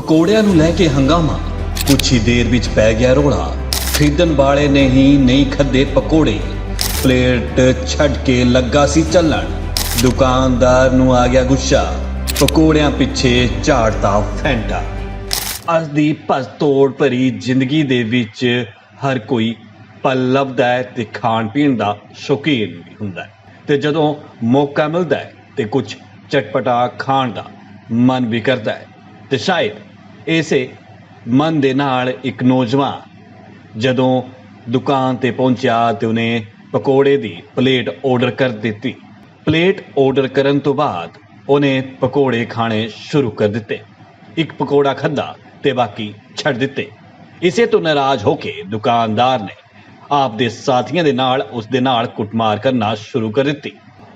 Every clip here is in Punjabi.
ਪਕੌੜਿਆਂ ਨੂੰ ਲੈ ਕੇ ਹੰਗਾਮਾ। ਕੁਛ ਹੀ ਦੇਰ ਵਿੱਚ ਪੈ ਗਿਆ ਰੋਲਾ। ਖਰੀਦਣ ਵਾਲੇ ਨੇ ਹੀ ਨਹੀਂ ਖੱਦੇ ਪਕੌੜੇ। ਪਲੇਟ ਛੱਡ ਕੇ ਲੱਗਾ ਸੀ ਚੱਲਣ। ਦੁਕਾਨਦਾਰ ਨੂੰ ਆ ਗਿਆ ਗੁੱਸਾ। ਪਕੌੜਿਆਂ ਪਿੱਛੇ ਝਾੜਦਾ ਫੈਂਟਾ। ਅੱਜ ਦੀ ਭੱਜ ਤੋੜ ਭਰੀ ਜ਼ਿੰਦਗੀ ਦੇ ਵਿੱਚ ਹਰ ਕੋਈ ਪਲ ਲੱਭਦਾ ਹੈ ਤੇ ਖਾਣ ਪੀਣ ਦਾ ਸ਼ੌਕੀਨ ਵੀ ਹੁੰਦਾ ਹੈ। ਤੇ ਜਦੋਂ ਮੌਕਾ ਮਿਲਦਾ ਹੈ ਤੇ ਕੁਝ ਚਟਪਟਾ ਖਾਣ ਦਾ ਮਨ ਵੀ ਕਰਦਾ ਹੈ। ਤੇ ਸ਼ਾਇਦ ਇਸੇ ਮਨ ਦੇ ਨਾਲ ਇੱਕ ਨੌਜਵਾਨ ਜਦੋਂ ਦੁਕਾਨ ਤੇ ਪਹੁੰਚਿਆ ਤੇ ਉਹਨੇ ਪਕੌੜੇ ਦੀ ਪਲੇਟ ਆਰਡਰ ਕਰ ਦਿੱਤੀ। ਪਲੇਟ ਆਰਡਰ ਕਰਨ ਤੋਂ ਬਾਅਦ ਉਹਨੇ ਪਕੌੜੇ ਖਾਣੇ ਸ਼ੁਰੂ ਕਰ ਦਿੱਤੇ। ਇੱਕ ਪਕੌੜਾ ਖਾਧਾ ਤੇ ਬਾਕੀ ਛੱਡ ਦਿੱਤੇ। ਇਸੇ ਤੋਂ ਨਾਰਾਜ਼ ਹੋ ਕੇ ਦੁਕਾਨਦਾਰ ਨੇ ਆਪ ਦੇ ਸਾਥੀਆਂ ਦੇ ਨਾਲ, ਉਸ ਦੇ ਨਾਲ ਕੁੱਟਮਾਰ ਕਰਨਾ ਸ਼ੁਰੂ ਕਰ ਦਿੱਤੀ।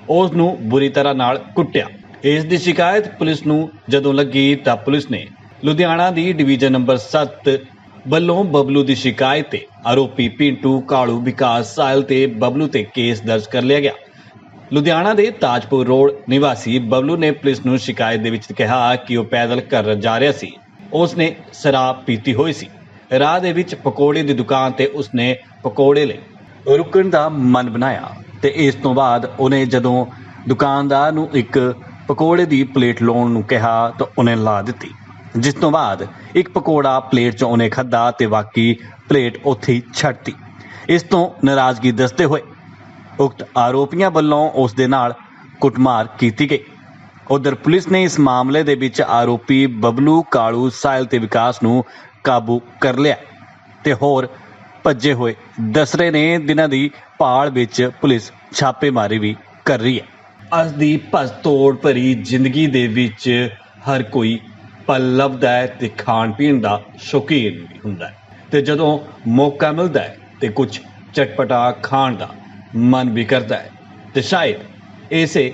ਉਸ ਨੂੰ ਬੁਰੀ ਤਰ੍ਹਾਂ ਨਾਲ ਕੁੱਟਿਆ। ਇਸ ਦੀ ਸ਼ਿਕਾਇਤ ਪੁਲਿਸ ਨੂੰ ਜਦੋਂ ਲੱਗੀ ਤਾਂ ਪੁਲਿਸ ਨੇ ਲੁਧਿਆਣਾ ਦੀ ਡਿਵੀਜ਼ਨ ਨੰਬਰ 7 ਵੱਲੋਂ ਬਬਲੂ ਦੀ ਸ਼ਿਕਾਇਤ ਤੇ ਆਰੋਪੀ ਪਿੰਟੂ ਕਾਲੂ ਵਿਕਾਸ ਸਾਇਲ ਤੇ ਬਬਲੂ ਤੇ ਕੇਸ ਦਰਜ ਕਰ ਲਿਆ ਗਿਆ। ਲੁਧਿਆਣਾ ਦੇ ਤਾਜਪੁਰ ਰੋਡ ਨਿਵਾਸੀ ਬਬਲੂ ਨੇ ਪੁਲਿਸ ਨੂੰ ਸ਼ਿਕਾਇਤ ਦੇ ਵਿੱਚ ਕਿਹਾ ਕਿ ਉਹ ਪੈਦਲ ਘਰ ਜਾ ਰਿਹਾ ਸੀ। ਉਸ ਨੇ ਸ਼ਰਾਬ ਪੀਤੀ ਹੋਈ ਸੀ। ਰਾਹ ਦੇ ਵਿੱਚ ਪਕੌੜੇ ਦੀ ਦੁਕਾਨ ਤੇ ਉਸਨੇ ਪਕੌੜੇ ਲਈ ਰੁਕਣ ਦਾ ਮਨ ਬਣਾਇਆ ਤੇ ਇਸ ਤੋਂ ਬਾਅਦ ਉਹਨੇ ਜਦੋਂ ਦੁਕਾਨਦਾਰ ਨੂੰ ਇੱਕ ਪਕੌੜੇ ਦੀ ਪਲੇਟ ਲਾਉਣ ਨੂੰ ਕਿਹਾ ਤਾਂ ਉਹਨੇ ਲਾ ਦਿੱਤੀ। ਜਿਸ ਤੋਂ ਬਾਅਦ ਇੱਕ ਪਕੌੜਾ ਪਲੇਟ 'ਚ ਉਹਨੇ ਖਾਧਾ ਤੇ ਬਾਕੀ ਪਲੇਟ ਉੱਥੇ ਹੀ ਛੱਡਤੀ। ਇਸ ਤੋਂ ਨਾਰਾਜ਼ਗੀ ਦੱਸਦੇ ਹੋਏ ਉਕਤ ਆਰੋਪੀਆਂ ਵੱਲੋਂ ਉਸ ਦੇ ਨਾਲ ਕੁੱਟਮਾਰ ਕੀਤੀ ਗਈ। ਉਧਰ ਪੁਲਿਸ ਨੇ ਇਸ ਮਾਮਲੇ ਦੇ ਵਿੱਚ ਆਰੋਪੀ ਬਬਲੂ ਕਾਲੂ ਸਾਹਿਲ ਤੇ ਵਿਕਾਸ ਨੂੰ ਕਾਬੂ ਕਰ ਲਿਆ ਤੇ ਹੋਰ ਭੱਜੇ ਹੋਏ ਦਸਰੇ ਨੇ ਦਿਨਾਂ ਦੀ ਭਾਲ ਵਿੱਚ ਪੁਲਿਸ ਛਾਪੇਮਾਰੀ ਵੀ ਕਰ ਰਹੀ ਹੈ। ਅੱਜ ਦੀ ਭੱਜ ਤੋੜ ਭਰੀ ਜ਼ਿੰਦਗੀ ਦੇ ਵਿੱਚ ਹਰ ਕੋਈ ਪਲ ਲੱਭਦਾ ਹੈ ਤੇ ਖਾਣ ਪੀਣ ਦਾ ਸ਼ੌਕੀਨ ਵੀ ਹੁੰਦਾ ਹੈ। ਤੇ ਜਦੋਂ ਮੌਕਾ ਮਿਲਦਾ ਹੈ ਤੇ ਕੁਝ ਚਟਪਟਾ ਖਾਣ ਦਾ ਮਨ ਵੀ ਕਰਦਾ ਹੈ। ਤੇ ਸ਼ਾਇਦ ਇਸੇ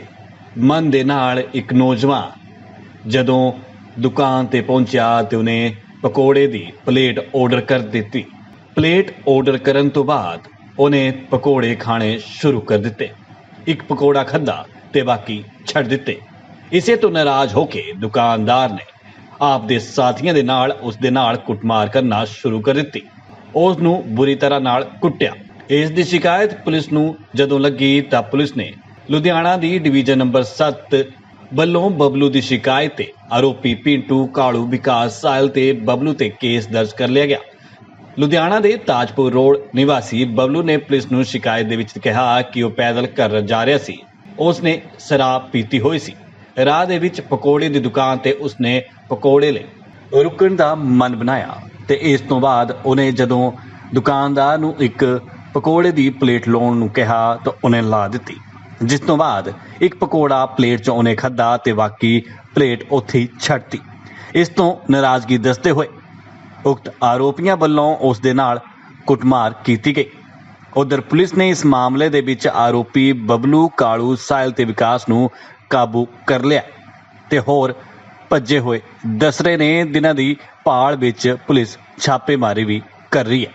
ਮਨ ਦੇ ਨਾਲ ਇੱਕ ਨੌਜਵਾਨ ਜਦੋਂ ਦੁਕਾਨ ਤੇ ਪਹੁੰਚਿਆ ਤੇ ਉਹਨੇ ਪਕੌੜੇ ਦੀ ਪਲੇਟ ਆਰਡਰ ਕਰ ਦਿੱਤੀ। ਪਲੇਟ ਆਰਡਰ ਕਰਨ ਤੋਂ ਬਾਅਦ ਉਹਨੇ ਪਕੌੜੇ ਖਾਣੇ ਸ਼ੁਰੂ ਕਰ ਦਿੱਤੇ। ਇੱਕ ਪਕੌੜਾ ਖਾਧਾ ਤੇ ਬਾਕੀ ਛੱਡ ਦਿੱਤੇ। ਇਸੇ ਤੋਂ ਨਾਰਾਜ਼ ਹੋ ਕੇ ਦੁਕਾਨਦਾਰ ਨੇ ਆਪ ਦੇ ਸਾਥੀਆਂ ਦੇ ਨਾਲ, ਉਸ ਦੇ ਨਾਲ ਕੁੱਟਮਾਰ ਕਰਨਾ ਸ਼ੁਰੂ ਕਰ ਦਿੱਤੀ। ਉਸ ਨੂੰ ਬੁਰੀ ਤਰ੍ਹਾਂ ਨਾਲ ਕੁੱਟਿਆ। ਇਸ ਦੀ ਸ਼ਿਕਾਇਤ ਪੁਲਿਸ ਨੂੰ ਜਦੋਂ ਲੱਗੀ ਤਾਂ ਪੁਲਿਸ ਨੇ ਲੁਧਿਆਣਾ ਦੀ ਡਿਵੀਜ਼ਨ ਨੰਬਰ 7 ਵੱਲੋਂ ਬਬਲੂ ਦੀ ਸ਼ਿਕਾਇਤ ਤੇ ਆਰੋਪੀ ਪਿੰਟੂ ਕਾਲੂ ਵਿਕਾਸ ਸਾਇਲ ਤੇ ਬਬਲੂ ਤੇ ਕੇਸ ਦਰਜ ਕਰ ਲਿਆ ਗਿਆ। ਲੁਧਿਆਣਾ ਦੇ ਤਾਜਪੁਰ ਰੋਡ ਨਿਵਾਸੀ ਬਬਲੂ ਨੇ ਪੁਲਿਸ ਨੂੰ ਸ਼ਿਕਾਇਤ ਦੇ ਵਿੱਚ ਕਿਹਾ ਕਿ ਉਹ ਪੈਦਲ ਘਰ ਜਾ ਰਿਹਾ ਸੀ। ਉਸ ਨੇ ਸ਼ਰਾਬ ਪੀਤੀ ਹੋਈ ਸੀ। ਰਾਹ ਦੇ ਵਿੱਚ ਪਕੌੜੇ ਦੀ ਦੁਕਾਨ ਤੇ ਉਸਨੇ ਪਕੌੜੇ ਲਈ ਰੁਕਣ ਦਾ ਮਨ ਬਣਾਇਆ ਤੇ ਇਸ ਤੋਂ ਬਾਅਦ ਉਹਨੇ ਜਦੋਂ ਦੁਕਾਨਦਾਰ ਨੂੰ ਇੱਕ ਪਕੌੜੇ ਦੀ ਪਲੇਟ ਲਾਉਣ ਨੂੰ ਕਿਹਾ ਤਾਂ ਉਹਨੇ ਲਾ ਦਿੱਤੀ। ਜਿਸ ਤੋਂ ਬਾਅਦ ਇੱਕ ਪਕੌੜਾ ਪਲੇਟ 'ਚ ਉਹਨੇ ਖਾਧਾ ਤੇ ਬਾਕੀ ਪਲੇਟ ਉੱਥੇ ਹੀ ਛੱਡਤੀ ਇਸ ਤੋਂ ਨਾਰਾਜ਼ਗੀ ਦੱਸਦੇ ਹੋਏ ਉਕਤ ਆਰੋਪੀਆਂ ਵੱਲੋਂ ਉਸ ਦੇ ਨਾਲ ਕੁੱਟਮਾਰ ਕੀਤੀ ਗਈ। ਉਧਰ ਪੁਲਿਸ ਨੇ ਇਸ ਮਾਮਲੇ ਦੇ ਵਿੱਚ ਆਰੋਪੀ ਬਬਲੂ ਕਾਲੂ ਸਾਇਲ ਤੇ ਵਿਕਾਸ ਨੂੰ ਕਾਬੂ ਕਰ ਲਿਆ ਤੇ ਹੋਰ ਭੱਜੇ ਹੋਏ ਦਸਰੇ ਨੇ ਦਿਨਾਂ ਦੀ ਭਾਲ ਵਿੱਚ ਪੁਲਿਸ ਛਾਪੇਮਾਰੀ ਵੀ ਕਰ ਰਹੀ ਹੈ।